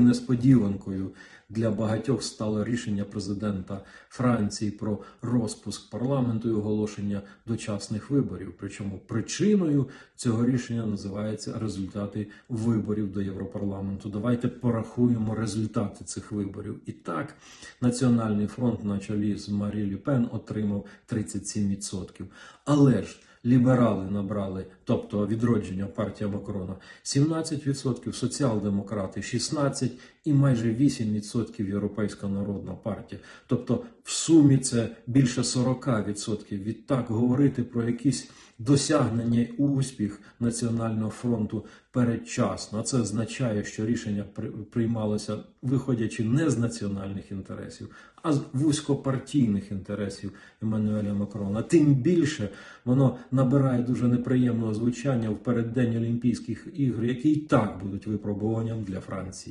Несподіванкою для багатьох стало рішення президента Франції про розпуск парламенту і оголошення дочасних виборів. Причому причиною цього рішення називається результати виборів до Європарламенту. Давайте порахуємо результати цих виборів. І так, Національний фронт на чолі з Марі Лі Пен отримав 37%. Але ж ліберали набрали, тобто відродження партія Макрона, 17%, соціал-демократи 16% і майже 8% Європейська народна партія. Тобто в сумі це більше 40%. Відтак говорити про якісь досягнення і успіх Національного фронту передчасно. Це означає, що рішення при- приймалося виходячи не з національних інтересів, а з вузькопартійних інтересів Еммануеля Макрона. Тим більше воно набирає дуже неприємного звучання в переддень Олімпійських ігор, які і так будуть випробуванням для Франції.